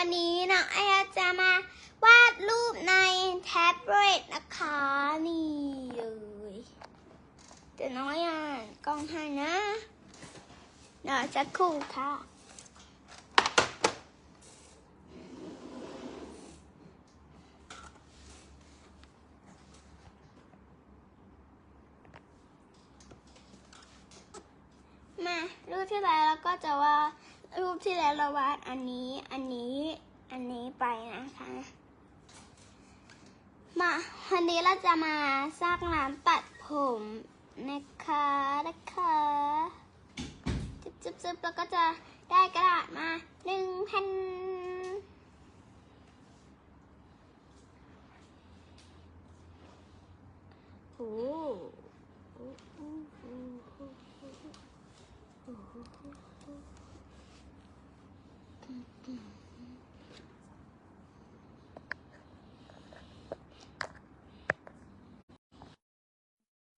วันนี้น้องไอจะมาวาดรูปในแท็บเล็ตนะคะนี่เลยเดี๋ยวน้องอ่านกล้องให้นะเดี๋ยวจะคู่ค่ะมารูปที่แล้วเราก็จะว่า รูปที่แล้วเราวาดอันนี้ อันนี้ อันนี้ไปนะคะ มาวันนี้เราจะมาสร้างร้านตัดผมนะคะนะคะจุ๊บจุ๊บจุ๊บแล้วก็จะได้กระดาษมาหนึ่งแผ่นโอ้โอ้โอ้โอ้โอ้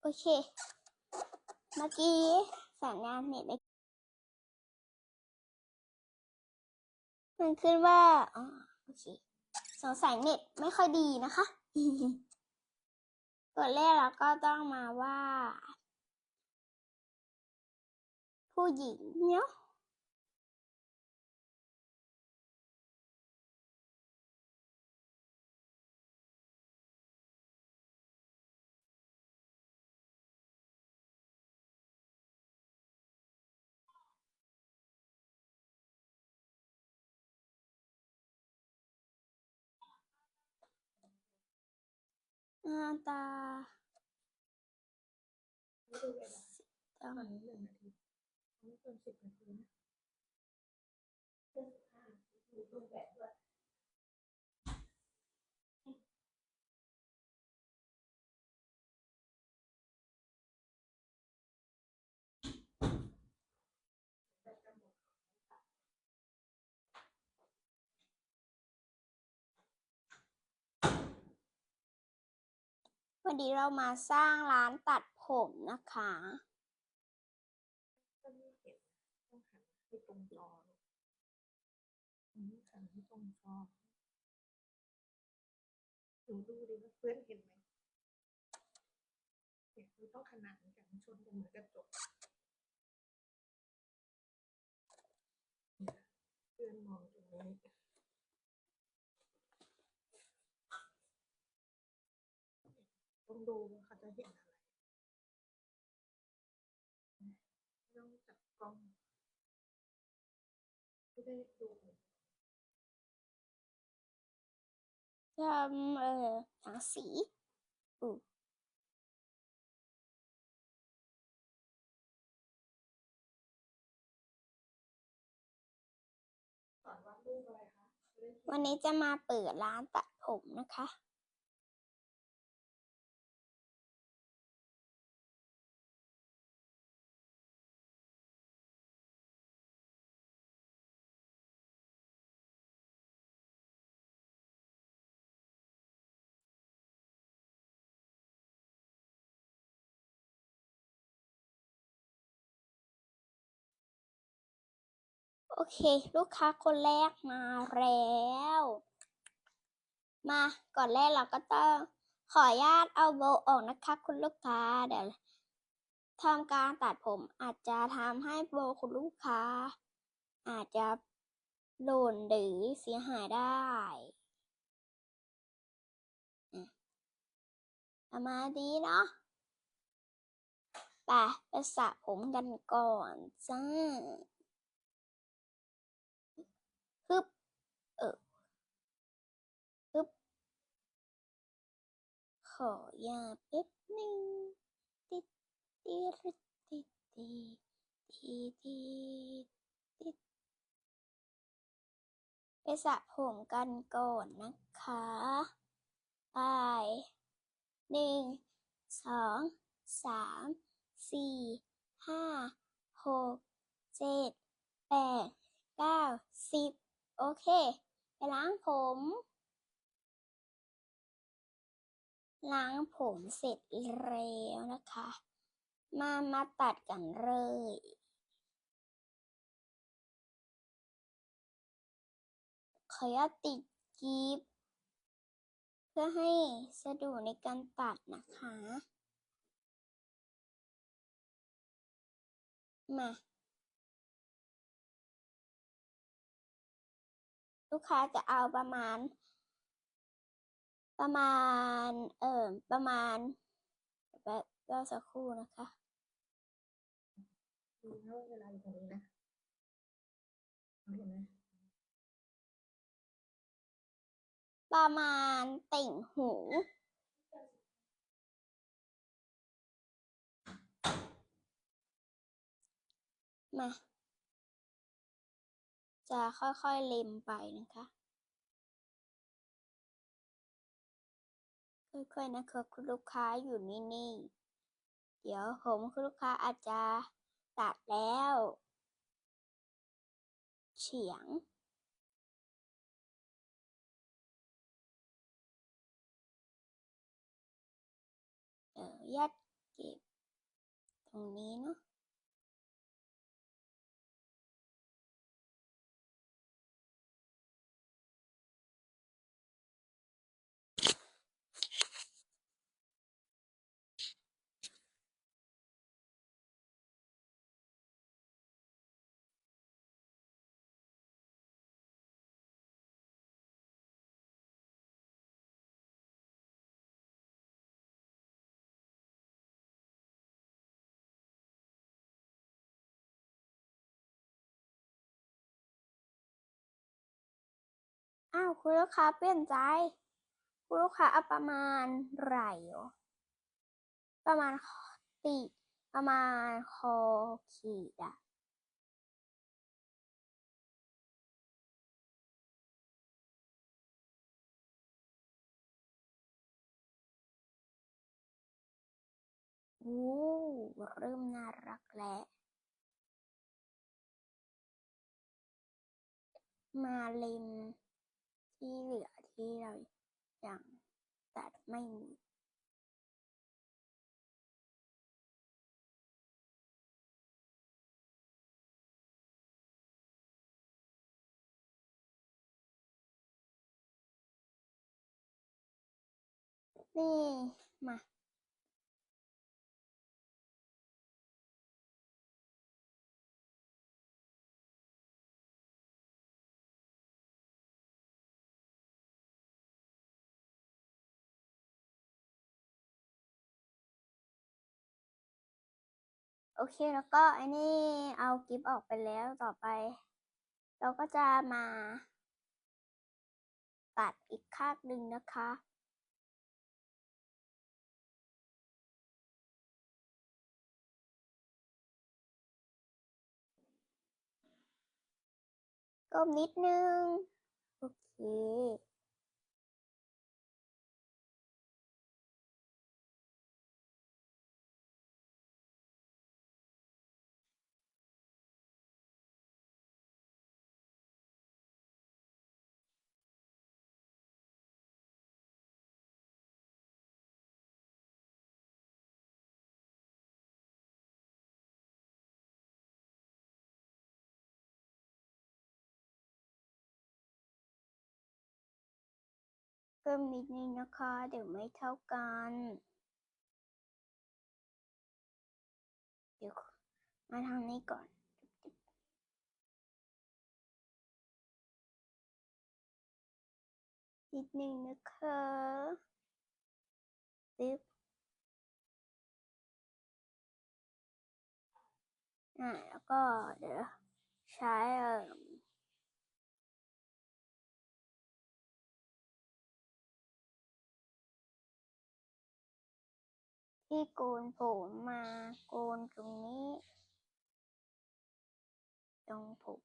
โอ เค เมื่อกี้สัญญาณเน็ตมันขึ้นว่าอ๋อโอเคสงสัยเน็ตไม่ค่อยดีนะคะตัวแรกเราก็ต้องมาว่า ผู้หญิงเนาะ หน้าตาตอนนี้หนึ่งนาทีไม่เกินสิบนาทีนะเรื่องสิบห้าดูรูปแบบด้วยแบบจะหมด วันนี้เรามาสร้างร้านตัดผมนะคะ ก็ไม่เห็นต้องหันให้ตรงจอลูกอืมหันให้ตรงจอหนูดูดิว่าเพื่อนเห็นไหมเนี่ยต้องขนานกันชนกันเหมือนกระจกเนี่ยเพื่อนมองตรงนี้ต้องดูว่าเขาจะเห็นอะไรต้องจับ กล้องไม่ได้ดูทำเอ่อหนังสีอือสอนวาดรูปอะไรคะจะได้เห็นวันนี้จะมาเปิดร้านตัดผมนะคะ โอเค ลูกค้าคนแรกมาแล้ว มาก่อนแรกเราก็ต้องขออนุญาตเอาโบออกนะคะ คุณลูกค้าเดี๋ยวทำการตัดผมอาจจะทำให้โบคุณลูกค้า อาจจะหล่นหรือเสียหายได้อะประมาณนี้เนาะไปไปสระผมกันก่อนจ้า ฮึบ เออ ฮึบ ข อยาแป๊บหนึ่งติดติดติดติดติดติดติดไปสระผมกันก่อนนะคะไปหนึ่งสองสามสี่ห้าหกเจ็ดแปดเก้าสิบโอเค ไปล้างผม ล้างผมเสร็จแล้วนะคะ มามาตัดกันเลยขออนุญาตติดกิฟเพื่อให้สะดวกในการตัดนะคะ มาลูกค้าจะเอาประมาณ ประมาณ เอ่อประมาณแบบรอสักครู่นะคะดูนะว่าเวลาอยู่ตรงนี้นะเราเห็นไหมประมาณติ่งหู มา จะค่อยๆเล็มไปนะคะ ค่อยๆนะคะคุณลูกค้าอยู่นิ่งๆ เดี๋ยวผมคุณลูกค้าอาจจะตัดแล้ว เฉียง เออยัดเก็บ ตรงนี้เนาะ คุณลูกค้าเปลี่ยนใจ คุณลูกค้าเอาประมาณไหล่เหรอประมาณตีประมาณคอขีดอะโอ้เริ่มน่ารักแล้ว มาเล็ม ที่เหลือที่เรายังตัดไม่มีนี่มา โอเคแล้วก็ไอ้นี่เอากิฟออกไปแล้วต่อไป เราก็จะมาตัดอีกข้างหนึ่งนะคะ ก้มนิดนึง โอเค เพิ่มนิดนึงนะคะ เดี๋ยวไม่เท่ากัน เดี๋ยวมาทางนี้ก่อนนิดนึงนะคะตึ๊บอ่าแล้วก็เดี๋ยวใช้ ที่โกนผมมาโกนตรงนี้ ตรงผม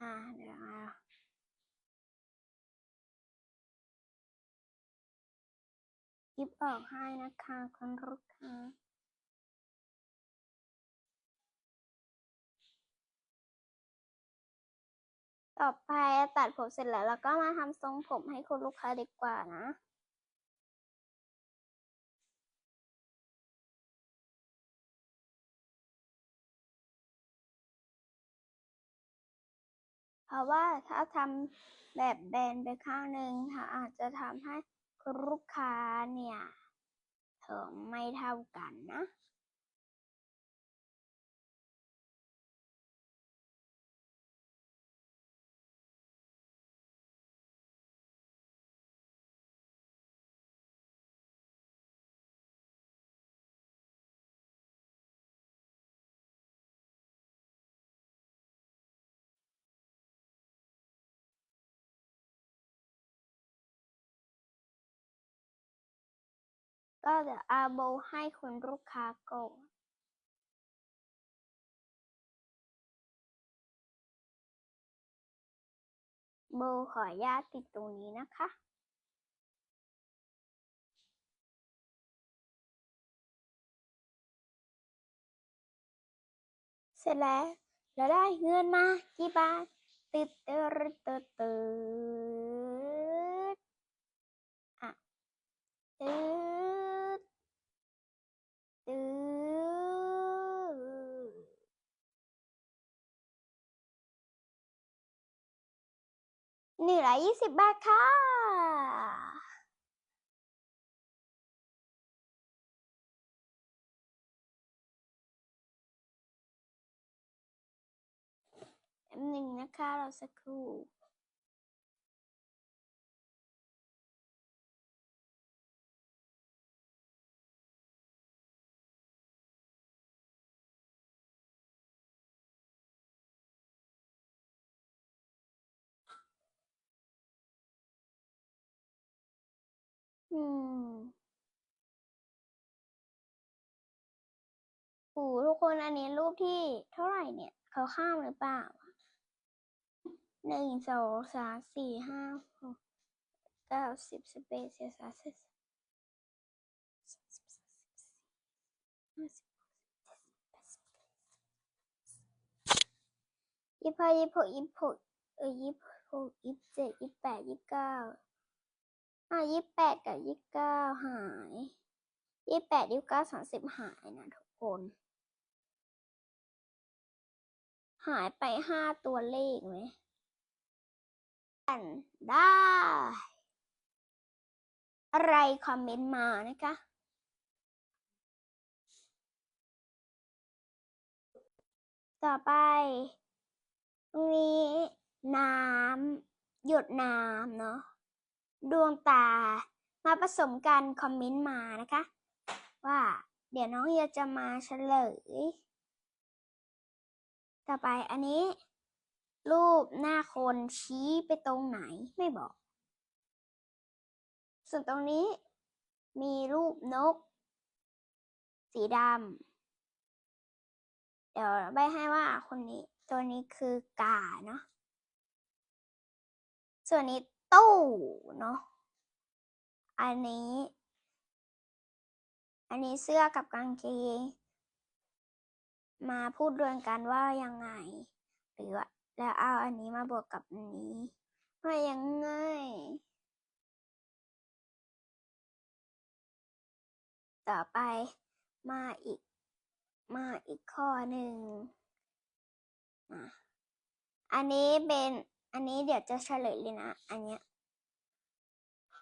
อ่าเดี๋ยวนะยิบออกให้นะคะคุณลูกค้า ต่อไปตัดผมเสร็จแล้วเราก็มาทำทรงผมให้คุณลูกค้าดีกว่านะเพราะว่าถ้าทำแบบแบนไปข้างหนึ่งค่ะอาจจะทำให้คุณลูกค้าเนี่ยเถมไม่เท่ากันนะ ก็เดี๋ยวอาโบให้คุณลูกค้าก่อนโบขออนุญาตติดตรงนี้นะคะเสร็จแล้วแล้วได้เงินมากี่บาทตึ๊ดตึ๊ดตึ๊ดตึ๊ด 420 บาทค่ะ หนึ่งนะคะ เราสักครู่ อืม โอ้ทุกคนอันนี้รูปที่เท่าไหร่เนี่ย เขาข้ามหรือเปล่าหนึ่งสองสามสี่ห้าหกเก้าสิบสิบเอ็ดสิบสองสิบสามสิบสี่สิบห้ายี่สิบห้ายี่สิบหกยี่สิบหกเออยี่สิบหกยี่สิบเจ็ดยี่สิบแปดยี่สิบเก้า อะยี่แปดกับยี่เก้าหายยี่แปดยี่เก้าสามสิบหายนะทุกคน หายไปห้าตัวเลขไหมกันได้ อะไรคอมเมนต์มานะคะต่อไปตรงนี้น้ำหยดน้ำเนาะ ดวงตามาผสมกันคอมเมนต์มานะคะ ว่าเดี๋ยวน้องเฮียจะมาเฉลย ต่อไปอันนี้ รูปหน้าคนชี้ไปตรงไหนไม่บอก ส่วนตรงนี้มีรูปนก สีดำเดี๋ยวใบให้ว่าคนนี้ ตัวนี้คือกาเนาะส่วนนี้ ตู้เนาะ อันนี้ อันนี้เสื้อกับกางเกง มาพูดรวมกันว่ายังไง หรือว่าแล้วเอาอันนี้มาบวกกับอันนี้ว่ายังไงต่อไปมาอีกมาอีกข้อหนึ่ง อันนี้เป็น อันนี้เดี๋ยวจะเฉลยเลยนะ อันเนี้ย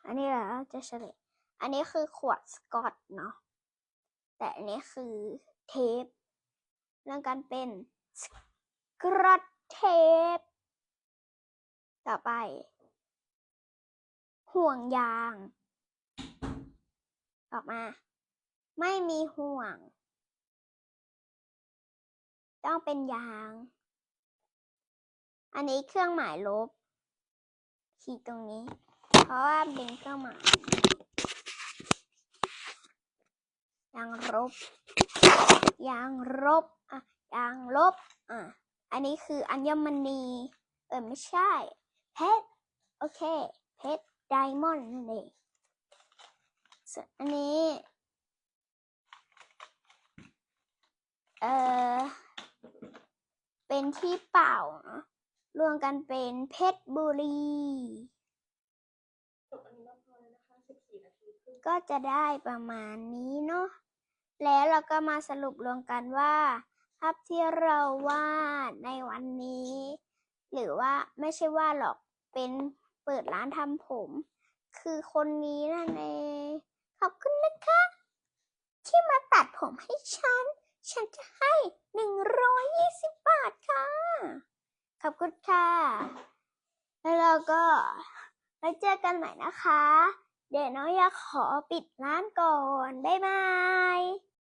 อันนี้เราจะเฉลย อันนี้คือขวดสกอตเนาะ แต่อันนี้คือเทป เรื่องการเป็นสกอตเทป ต่อไป ห่วงยาง ออกมา ไม่มีห่วง ต้องเป็นยาง อันนี้เครื่องหมายลบ ขีดตรงนี้ เพราะว่าเป็นเครื่องหมายยางลบยางลบอะยางลบอะอันนี้คืออัญมณี เออไม่ใช่ เพชร โอเค เพชรไดมอนด์นั่นเองส่วนอันนี้ เออเป็นที่เปล่าเนอะ รวมกันเป็นเพชรบุรี จบอันนี้แล้วพอแล้วนะคะสิบสี่นาทีครึ่งก็จะได้ประมาณนี้เนาะ แล้วเราก็มาสรุปรวมกันว่า ภาพที่เราวาดในวันนี้ หรือว่าไม่ใช่ว่าหรอก เป็นเปิดร้านทำผม คือคนนี้นั่นเอง ขอบคุณนะคะ ที่มาตัดผมให้ฉัน ฉันจะให้หนึ่งร้อยยี่สิบบาทค่ะ ขอบคุณค่ะ แล้วเราก็ไว้เจอกันใหม่นะคะ เดี๋ยวน้องอยากขอปิดร้านก่อน บ๊ายบาย